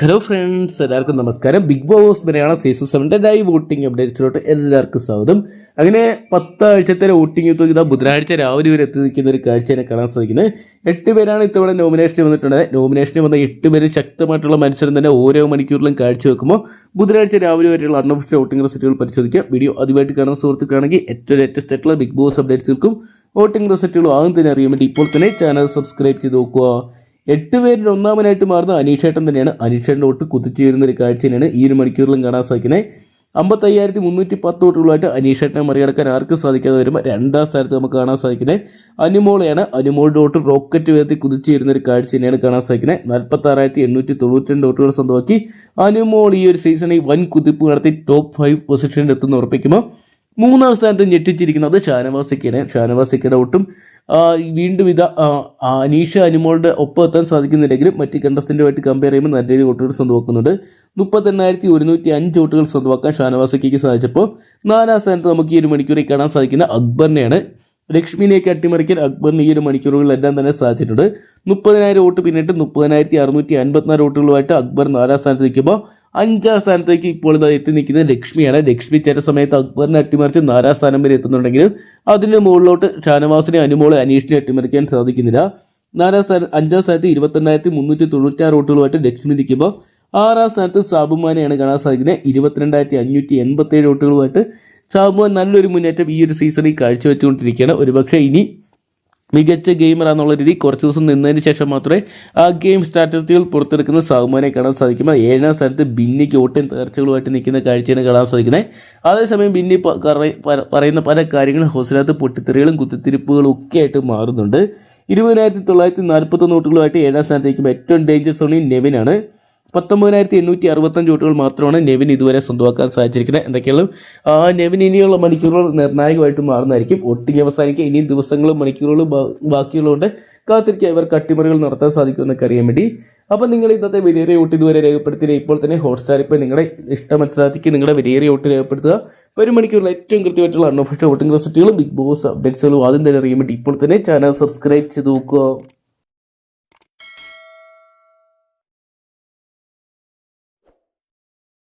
Hello friends എല്ലാവർക്കും നമസ്കാരം. Bigg Boss Malayalam season സെവന്റെ ലൈവ് വോട്ടിംഗ് അപ്ഡേറ്റ്സിലോട്ട് എല്ലാവർക്കും സ്വാഗതം. അങ്ങനെ പത്താഴ്ചത്തെ വോട്ടിംഗ് ഇതാ ബുധനാഴ്ച രാവിലെ വരെ എത്തി നിൽക്കുന്ന ഒരു കാഴ്ചയാണ് കാണാൻ സാധിക്കുന്നത്. എട്ട് പേരാണ് ഇത്തവണ നോമിനേഷന് വന്നിട്ടുള്ളത്. നോമിനേഷന് വന്ന എട്ട് പേര് ശക്തമായിട്ടുള്ള മത്സരം തന്നെ ഓരോ മണിക്കൂറിലും കാഴ്ചവെക്കുമ്പോൾ ബുധനാഴ്ച രാവിലെ വരെയുള്ള അൺഒഫീഷ്യൽ വോട്ടിംഗ് റിസൾട്ടുകൾ പരിശോധിക്കാം. വീഡിയോ ആദ്യമായിട്ട് കാണുന്ന സുഹൃത്തുക്കളാണെങ്കിൽ ഏറ്റവും ലേറ്റസ്റ്റ് ആയിട്ടുള്ള ബിഗ് ബോസ് അപ്ഡേറ്റ്സുകൾക്കും വോട്ടിംഗ് റിസൾട്ടുകളും ആദ്യം തന്നെ അറിയാൻ വേണ്ടി ഇപ്പോൾ തന്നെ ചാനൽ സബ്സ്ക്രൈബ് ചെയ്ത് നോക്കുക. എട്ട് പേരിൽ ഒന്നാമനായിട്ട് മാറുന്ന അനീഷേട്ടൻ തന്നെയാണ്. അനീഷേട്ടന്റെ വോട്ട് കുതിച്ചുയരുന്ന ഒരു കാഴ്ച തന്നെയാണ് ഈ ഒരു മണിക്കൂറിലും കാണാൻ സാധിക്കുന്നത്. അമ്പത്തയ്യായിരത്തി മുന്നൂറ്റി പത്ത് വോട്ടുകളായിട്ട് അനീഷേട്ടനെ മറികടക്കാൻ ആർക്കും സാധിക്കാതെ വരുമ്പോൾ രണ്ടാം സ്ഥാനത്ത് നമുക്ക് കാണാൻ സാധിക്കുന്നത് അനുമോളെയാണ്. അനുമോളുടെ വോട്ട് റോക്കറ്റ് ഉയർത്തി കുതിച്ചുയരുന്ന ഒരു കാഴ്ച തന്നെയാണ് കാണാൻ സാധിക്കുന്നത്. നാൽപ്പത്തി ആറായിരത്തി എണ്ണൂറ്റി തൊണ്ണൂറ്റി രണ്ട് വോട്ടുകൾ സ്വന്തമാക്കി അനുമോൾ ഈ ഒരു സീസണിൽ വൻ കുതിപ്പ് നടത്തി ടോപ്പ് ഫൈവ് പൊസിഷനിൽ എത്തുന്ന ഉറപ്പിക്കുമ്പോൾ മൂന്നാം സ്ഥാനത്ത് ഞെട്ടിച്ചിരിക്കുന്നത് ഷാനവാസിക്കാണ് ഷാനവാസിക്കയുടെ ഒട്ടും ആ, വീണ്ടും ഇത് അനീഷ അനുമോളുടെ ഒപ്പം എത്താൻ സാധിക്കുന്നില്ലെങ്കിലും മറ്റ് കണ്ടസ്റ്റന്റുമായിട്ട് കമ്പയർ ചെയ്യുമ്പോൾ നല്ല രീതിയിൽ വോട്ടുകൾ സ്വന്തമാക്കുന്നുണ്ട്. മുപ്പത്തെണ്ണായിരത്തി ഒരുന്നൂറ്റി അഞ്ച് വോട്ടുകൾ സ്വന്തമാക്കാൻ ഷാനവാസിക്ക് സാധിച്ചപ്പോൾ നാലാം സ്ഥാനത്ത് നമുക്ക് ഈ ഒരു മണിക്കൂറിൽ കാണാൻ സാധിക്കുന്ന അക്ബറിനെയാണ്. ലക്ഷ്മിനെയൊക്കെ അട്ടിമറിക്കാൻ അക്ബറിന് ഈ ഒരു മണിക്കൂറുകളിലെല്ലാം തന്നെ സാധിച്ചിട്ടുണ്ട്. മുപ്പതിനായിരം വോട്ട് പിന്നിട്ട് മുപ്പതിനായിരത്തി അറുന്നൂറ്റി അൻപത്തിനാല് വോട്ടുകളുമായിട്ട് അക്ബർ നാലാം സ്ഥാനത്ത് നിൽക്കുമ്പോൾ അഞ്ചാം സ്ഥാനത്തേക്ക് ഇപ്പോൾ ഇതാ എത്തി നിൽക്കുന്നത് ലക്ഷ്മിയാണ്. ലക്ഷ്മി ചില സമയത്ത് അക്ബറിനെ അട്ടിമറിച്ച് നാലാം സ്ഥാനം വരെ എത്തുന്നുണ്ടെങ്കിലും അതിന് മുകളിലോട്ട് ഷാനവാസിനെ അനുമോളെ അനീഷിനെ അട്ടിമറിക്കാൻ സാധിക്കുന്നില്ല. നാലാം സ്ഥാനം അഞ്ചാം സ്ഥാനത്ത് ഇരുപത്തിരണ്ടായിരത്തി മുന്നൂറ്റി തൊണ്ണൂറ്റാറ് വോട്ടുകളുമായിട്ട് ലക്ഷ്മി നിൽക്കുമ്പോൾ ആറാം സ്ഥാനത്ത് സാബുമാനെയാണ് കാണാൻ സാധിക്കുന്നത്. ഇരുപത്തിരണ്ടായിരത്തി അഞ്ഞൂറ്റി എൺപത്തേഴ് വോട്ടുകളുമായിട്ട് സാബുമാൻ നല്ലൊരു മുന്നേറ്റം ഈ ഒരു സീസണിൽ കാഴ്ചവെച്ചുകൊണ്ടിരിക്കുകയാണ്. ഒരുപക്ഷെ ഇനി മികച്ച ഗെയിമർ എന്നുള്ള രീതി കുറച്ച് ദിവസം നിന്നതിന് ശേഷം മാത്രമേ ആ ഗെയിം സ്ട്രാറ്റജികൾ പുറത്തെടുക്കുന്ന സൗമാനെ കാണാൻ സാധിക്കും ഏഴാം സ്ഥാനത്ത് ബിന്നിക്ക് ഒട്ടും തകർച്ചകളുമായിട്ട് നിൽക്കുന്ന കാഴ്ചയാണ് കാണാൻ സാധിക്കുന്നത്. അതേസമയം ബിന്നി പറയുന്ന പല കാര്യങ്ങളും ഹൗസിനകത്ത് പൊട്ടിത്തെറികളും കുത്തിത്തിരിപ്പുകളും ഒക്കെ ആയിട്ട് മാറുന്നുണ്ട്. ഇരുപതിനായിരത്തി തൊള്ളായിരത്തി നാൽപ്പത്തൊന്ന് വോട്ടുകളുമായിട്ട് ഏഴാം സ്ഥാനത്തേക്കും ഏറ്റവും ഡേഞ്ചർ സോണി നെവിനാണ് പത്തൊമ്പതിനായിരത്തി എണ്ണൂറ്റി അറുപത്തഞ്ച് വോട്ടുകൾ മാത്രമാണ് നെവിൻ ഇതുവരെ സ്വന്തമാക്കാൻ സാധിച്ചിരിക്കുന്നത്. എന്തൊക്കെയാണ്? നെവിൻ ഇനിയുള്ള മണിക്കൂറുകൾ നിർണായകമായിട്ട് മാറുന്നതായിരിക്കും. ഒട്ടിങ് അവസാനിക്കുക ഇനിയും ദിവസങ്ങളും മണിക്കൂറുകളും ബാക്കിയുള്ളതുകൊണ്ട് കാത്തിരിക്കുക. ഇവർക്ക് അട്ടിമറികൾ നടത്താൻ സാധിക്കുമെന്നൊക്കെ അറിയാൻ വേണ്ടി. അപ്പം നിങ്ങൾ ഇന്നത്തെ വിലയേറിയ വോട്ട് ഇതുവരെ രേഖപ്പെടുത്തിയില്ല. ഇപ്പോൾ തന്നെ ഹോട്ട്സ്റ്റാർ ഇപ്പോൾ നിങ്ങളുടെ ഇഷ്ട നിങ്ങളുടെ വിലയേറിയ വോട്ട് രേഖപ്പെടുത്തുക. ഒരു മണിക്കൂറിൽ ഏറ്റവും കൃത്യമായിട്ടുള്ള അൺഒഫീഷ്യൽ വോട്ടിംഗ് റിസൾട്ടുകളും ബിഗ് ബോസ് അപ്ഡേറ്റ്സുകളും ആദ്യം തന്നെ അറിയാൻ വേണ്ടി ഇപ്പോൾ തന്നെ ചാനൽ സബ്സ്ക്രൈബ് ചെയ്ത് നോക്കുക.